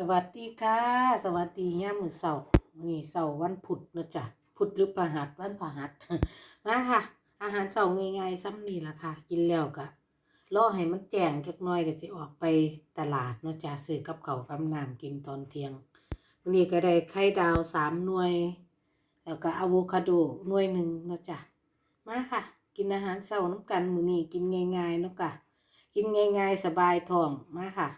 สวัสดีค่ะ สวัสดีย่ามมื้อเสาร์มือนี้เสาร์วันพุธนะจ้ะพุธหรือพฤหัสวันพฤหัสมาค่ะ อาหารเสาร์ง่ายๆซ้ำนี่ละค่ะ กินแล้วก็รอให้มันแจ้งจักน่อยก็สิออกไปตลาดนะจ้ะซื้อกับข้าวกับน้ำกินตอนเที่ยงนี้ก็ได้ไข่ดาวสามหน่วย แล้วก็อะโวคาโดหน่วยหนึ่งนะจ้ะมาค่ะ กินอาหารเสาร์น้ำกันมือนี้กินง่ายๆนะค่ะกินง่ายๆสบายท้องมาค่ะ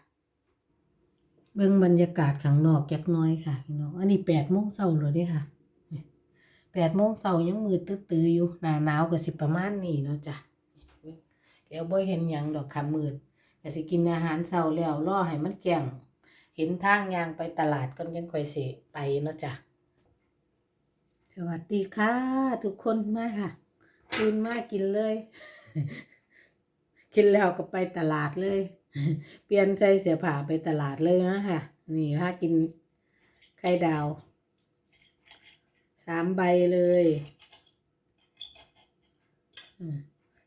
เบิ่งบรรยากาศข้างนอกจักน้อยค่ะพี่น้องอันนี้แปดโมงเช้าแล้วเด้ค่ะแปดโมงเช้ายังมืดตื้อๆอยู่หนาหนาวก็สิประมาณนี้เนาะจ้ะเดี๋ยวบ่เห็นหยังดอกค่ะมืดก็สิกินอาหารเช้าแล้วรอให้มันแก่งเห็นทางยางไปตลาดก่อนยังค่อยสิไปเนาะจ้ะสวัสดีค่ะ ทุกคนมาค่ะตื่นมากกินเลย กินแล้วก็ไปตลาดเลย เปลี่ยนใจเสียผ่าไปตลาดเลยนะค่ะ นี่ถ้ากินไข่ดาว สามใบเลย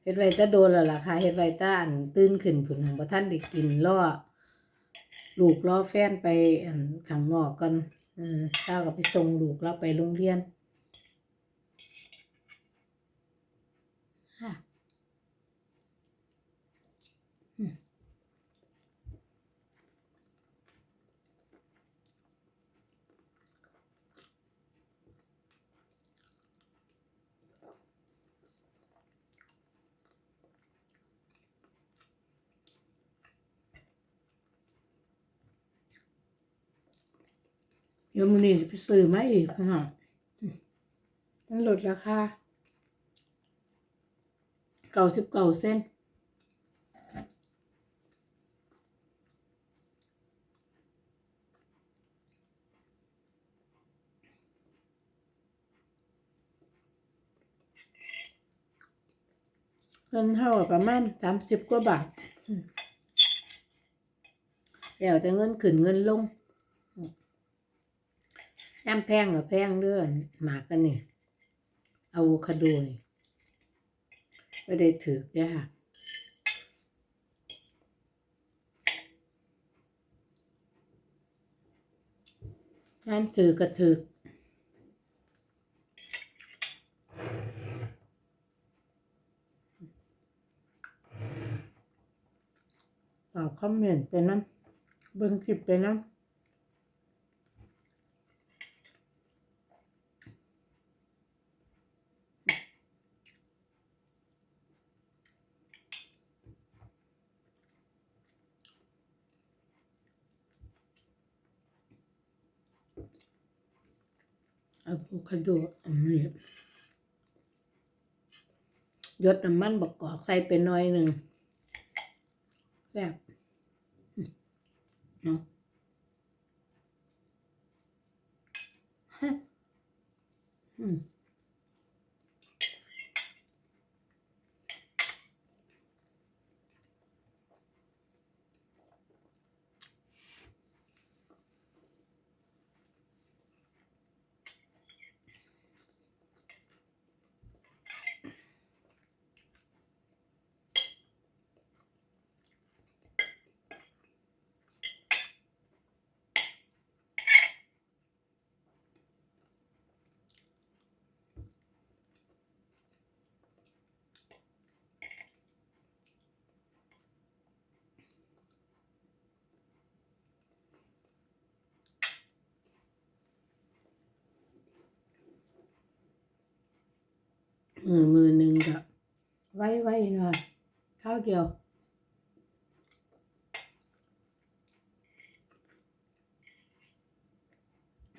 เฮ็ดไว้แตะโดนแล้วล่ะค่ะเฮ็ดไว้แตะอันตื่นขึ้นผุนของพระท่านได้กินล่อลูกล่อแฟนไปอันข้างนอกกันเออเช้าก็ไปส่งลูกเราไปโรงเรียนค่ะ เดี๋ยวมือนี้สิไปซื้อมาอีกพี่น้องอืมมันลดราคาเก้าสิบเก้าเส้นเงินเท่าประมาณสามสิบกว่าบาทแล้วแต่เงินขึ้นเงินลง ย่ำแพงหรือแพงเรื่องหมากกันนี่อะโวคาโดนี่ก็ได้ถือกยากย่ำถือก็ถือกตอบคอมเมนต์ไปน้ำเบิ่งคลิปไปน้ำ อะโวคาโดอันนี้ยดน้ำมันบักกอกใส่ไปหน่อยหนึ่งแซ่บเนาะฮะอืม มือมือหนึ่งก็ไว้ไว้หน่อยข้าวเดียว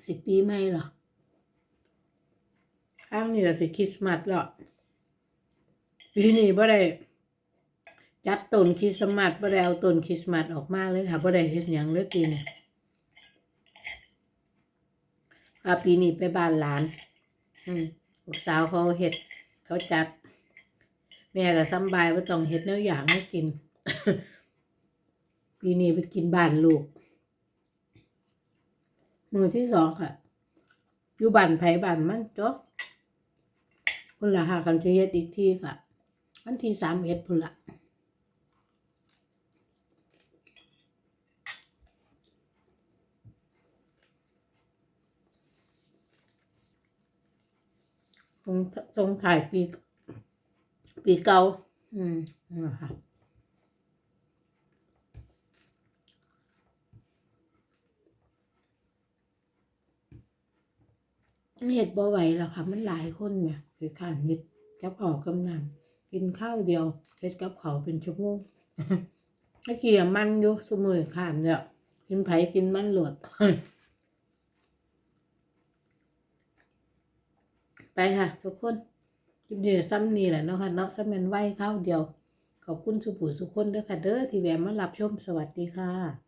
สิบปีไม่หรอข้างนี้ก็สิคริสต์มาสหรอกปีนี้บ่ได้จัดต้นคริสต์มาสบ่ได้เอาต้นคริสต์มาสออกมาเลยค่ะบ่ได้เฮ็ดหยังเลยปีนี้อาปีนี้ไปบ้านหลาน อืมลูกสาวเขาเฮ็ด เขาจัด แม่ก็สำบายว่าต้องเฮ็ดแนวอย่างไม่กินปีนี้ไปกินบ้านลูก มือที่สองค่ะ อยู่บ้านไผบ้านมันจบพุ่นละหากันสิเฮ็ดอีกทีค่ะ วันที่สามเอ็ดพุ่นละ ตรงตรงถ่ายปี ปีเก่า อืมนะคะเห็ดบ่ไหวแล้วค่ะ มันหลายคนเนี่ยคือขานเห็ดกับเขาวกำนันกินข้าวเดียวเห็ดกับเขาเป็นชั่วโมงไอ้เกี่ยมันอยู่สมือขามเนี่ยกินไผ่กินมันหลวด ไปค่ะ ทุกคนคลิปนี้ซ้ำนี่แหละเนาะค่ะเนาะซ้ำเป็นไหวข้าวเดียว ขอบคุณสุผู้สุคนเด้อค่ะเด้อที่แวะมารับชมสวัสดีค่ะ